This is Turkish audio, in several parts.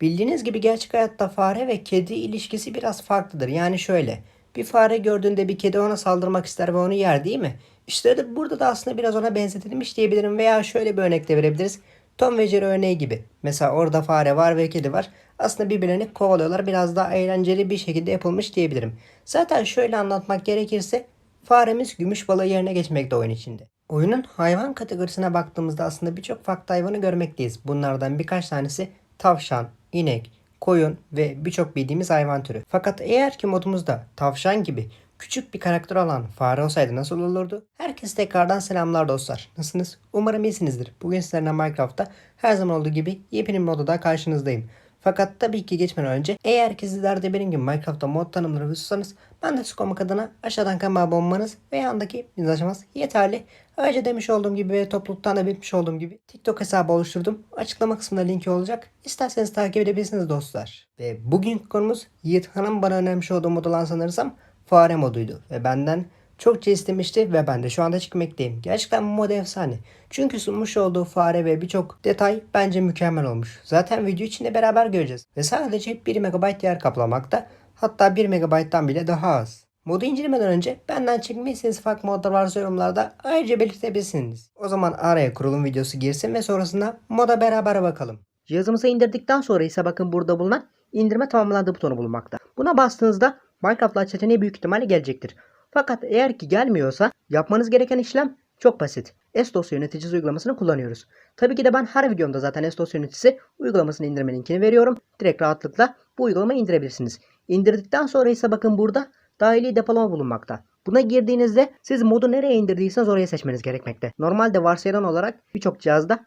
Bildiğiniz gibi gerçek hayatta fare ve kedi ilişkisi biraz farklıdır. Yani şöyle. Bir fare gördüğünde bir kedi ona saldırmak ister ve onu yer değil mi? İşte de burada da aslında biraz ona benzetilmiş diyebilirim veya şöyle bir örnek de verebiliriz. Tom ve Jerry örneği gibi. Mesela orada fare var ve kedi var. Aslında birbirlerini kovalıyorlar. Biraz daha eğlenceli bir şekilde yapılmış diyebilirim. Zaten şöyle anlatmak gerekirse faremiz gümüş balığı yerine geçmekte oyun içinde. Oyunun hayvan kategorisine baktığımızda aslında birçok farklı hayvanı görmekteyiz. Bunlardan birkaç tanesi tavşan, inek, koyun ve birçok bildiğimiz hayvan türü. Fakat eğer ki modumuzda tavşan gibi küçük bir karakter olan fare olsaydı nasıl olurdu? Herkese tekrardan selamlar dostlar. Nasılsınız? Umarım iyisinizdir. Bugün sizlerle Minecraft'ta her zaman olduğu gibi yepyeni bir modda karşınızdayım. Fakat tabii ki geçmeden önce eğer ki sizler de benim gibi Minecraft'ta mod tanımları istiyorsanız ben de Skomak adına aşağıdan kanalıma abone olmanız ve yandaki bildirim açmanız yeterli. Ayrıca demiş olduğum gibi ve topluluktan da belirtmiş olduğum gibi TikTok hesabı oluşturdum. Açıklama kısmında linki olacak. İsterseniz takip edebilirsiniz dostlar. Ve bugün konumuz Yiğit Hanım bana önermiş olduğu mod olan sanırsam fare moduydu. Ve benden çok istemişti ve ben de şu anda çıkmaktayım. Gerçekten bu mod efsane. Çünkü sunmuş olduğu fare ve birçok detay bence mükemmel olmuş. Zaten video içinde beraber göreceğiz. Ve sadece 1 MB yer kaplamakta. Hatta 1 MB'dan bile daha az. Modu incelemeden önce benden çekmeyseniz farklı modlar varsa yorumlarda ayrıca belirtebilirsiniz. O zaman araya kurulum videosu girsin ve sonrasında moda beraber bakalım. Cihazımıza indirdikten sonra ise bakın burada bulunan indirme tamamlandı butonu bulunmakta. Buna bastığınızda Minecraft Lite seçeneği büyük ihtimalle gelecektir. Fakat eğer ki gelmiyorsa yapmanız gereken işlem çok basit. S-Dosya yöneticisi uygulamasını kullanıyoruz. Tabii ki de ben her videomda zaten S-Dosya yöneticisi uygulamasını indirme linkini veriyorum. Direkt rahatlıkla bu uygulamayı indirebilirsiniz. İndirdikten sonra ise bakın burada dahili depolama bulunmakta. Buna girdiğinizde siz modu nereye indirdiyseniz oraya seçmeniz gerekmekte. Normalde varsayılan olarak birçok cihazda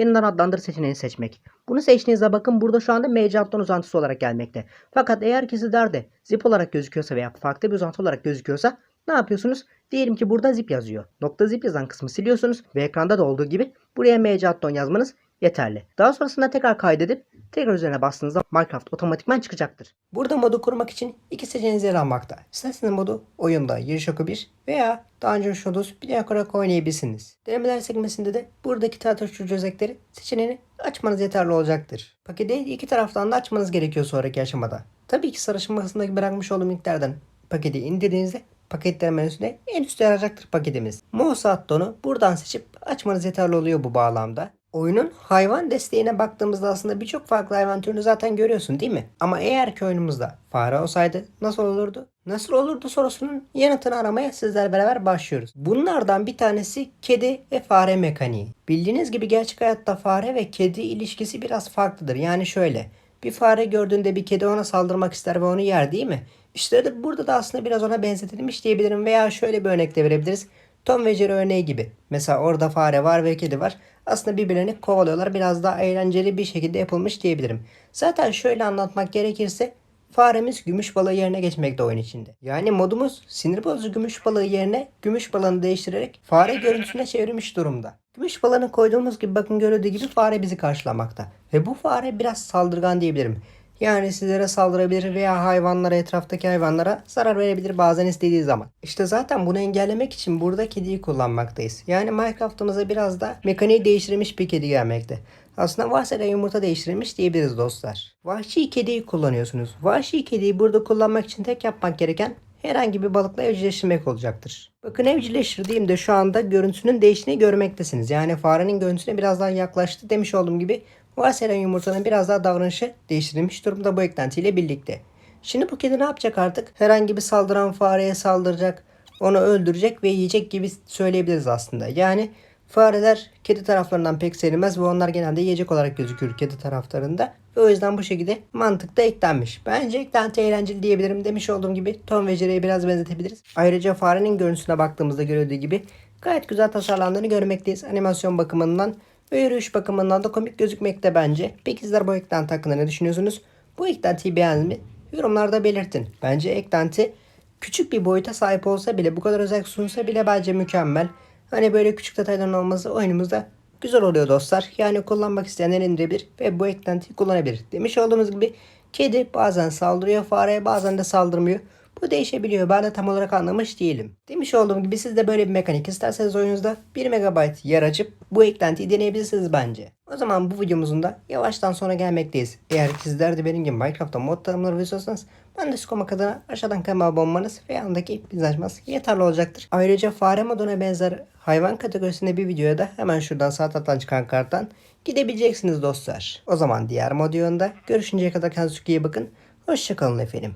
yeniden adlandır seçeneğini seçmek. Bunu seçtiğinizde bakın burada şu anda MC uzantısı olarak gelmekte. Fakat eğer ki sizlerde zip olarak gözüküyorsa veya farklı bir uzantı olarak gözüküyorsa ne yapıyorsunuz? Diyelim ki burada zip yazıyor. Nokta zip yazan kısmı siliyorsunuz ve ekranda da olduğu gibi buraya MC yazmanız yeterli. Daha sonrasında tekrar kaydedip tekrar üzerine bastığınızda Minecraft otomatikman çıkacaktır. Burada modu kurmak için iki seçeneğiniz yer almakta. İsterseniz modu oyunda giriş oku 1 veya önce Shadows bir olarak oynayabilirsiniz. Denemeler sekmesinde de buradaki tartışıcı çözekleri seçeneğini açmanız yeterli olacaktır. Paketi iki taraftan da açmanız gerekiyor sonraki aşamada. Tabii ki sarışın masasındaki bırakmış olduğum linklerden paketi indirdiğinizde paketler menüsünde en üstte yaracaktır paketimiz. Mosatton'u buradan seçip açmanız yeterli oluyor bu bağlamda. Oyunun hayvan desteğine baktığımızda aslında birçok farklı hayvan türünü zaten görüyorsun değil mi? Ama eğer ki oyunumuzda fare olsaydı nasıl olurdu? Nasıl olurdu sorusunun yanıtını aramaya sizler beraber başlıyoruz. Bunlardan bir tanesi kedi ve fare mekaniği. Bildiğiniz gibi gerçek hayatta fare ve kedi ilişkisi biraz farklıdır. Yani şöyle. Bir fare gördüğünde bir kedi ona saldırmak ister ve onu yer değil mi? İşte de burada da aslında biraz ona benzetilmiş diyebilirim veya şöyle bir örnek de verebiliriz. Tom ve Jerry örneği gibi. Mesela orada fare var ve kedi var. Aslında birbirlerini kovalıyorlar. Biraz daha eğlenceli bir şekilde yapılmış diyebilirim. Zaten şöyle anlatmak gerekirse faremiz gümüş balığı yerine geçmekte oyun içinde. Yani modumuz sinir bozucu gümüş balığı yerine gümüş balığını değiştirerek fare görüntüsüne çevirmiş durumda. Gümüş balığını koyduğumuz gibi bakın görüldüğü gibi fare bizi karşılamakta. Ve bu fare biraz saldırgan diyebilirim. Yani sizlere saldırabilir veya hayvanlara, etraftaki hayvanlara zarar verebilir bazen istediği zaman. İşte zaten bunu engellemek için burada kediyi kullanmaktayız. Yani Minecraft'ımıza biraz da mekaniği değiştirilmiş bir kedi gelmekte. Aslında varsa da yumurta değiştirilmiş diyebiliriz dostlar. Vahşi kediyi kullanıyorsunuz. Vahşi kediyi burada kullanmak için tek yapmak gereken herhangi bir balıkla evcilleştirmek olacaktır. Bakın evcilleştirdiğimde şu anda görüntüsünün değiştiğini görmektesiniz. Yani farenin görüntüsüne biraz daha yaklaştı demiş olduğum gibi varsayılan yumurtanın biraz daha davranışı değiştirilmiş durumda bu eklentiyle birlikte. Şimdi bu kedi ne yapacak artık? Herhangi bir saldıran fareye saldıracak, onu öldürecek ve yiyecek gibi söyleyebiliriz aslında. Yani fareler kedi taraflarından pek sevilmez ve onlar genelde yiyecek olarak gözükür kedi taraflarında. Ve o yüzden bu şekilde mantıkta eklenmiş. Bence eklenti eğlenceli diyebilirim. Demiş olduğum gibi Tom ve Jerry'e biraz benzetebiliriz. Ayrıca farenin görüntüsüne baktığımızda görüldüğü gibi gayet güzel tasarlandığını görmekteyiz. Animasyon bakımından ve yürüyüş bakımından da komik gözükmekte bence. Peki sizler bu eklenti hakkında ne düşünüyorsunuz? Bu eklentiyi beğendiniz mi? yorumlarda belirtin. Bence eklenti küçük bir boyuta sahip olsa bile bu kadar özel sunsa bile bence mükemmel. Hani böyle küçük detayların olması oyunumuzda güzel oluyor dostlar. Yani kullanmak isteyenler indirebilir ve bu eklentiyi kullanabilir. Demiş olduğumuz gibi kedi bazen saldırıyor fareye bazen de saldırmıyor. Bu değişebiliyor. Ben de tam olarak anlamış değilim. Demiş olduğum gibi siz de böyle bir mekanik isterseniz oyunuzda 1 MB yer açıp bu eklentiyi deneyebilirsiniz bence. O zaman bu videomuzun da yavaştan sonra gelmekteyiz. Eğer sizler de benim gibi Minecraft'ta mod tanımları istiyorsanız ben de Skomak adına aşağıdan kanalıma abone olmanız ve yanındaki bildirim açmanız yeterli olacaktır. Ayrıca fare moduna benzer hayvan kategorisinde bir videoya da hemen şuradan sağ taraftan çıkan karttan gidebileceksiniz dostlar. O zaman diğer mod yolunda görüşünceye kadar kendinize iyi bakın. Hoşçakalın efendim.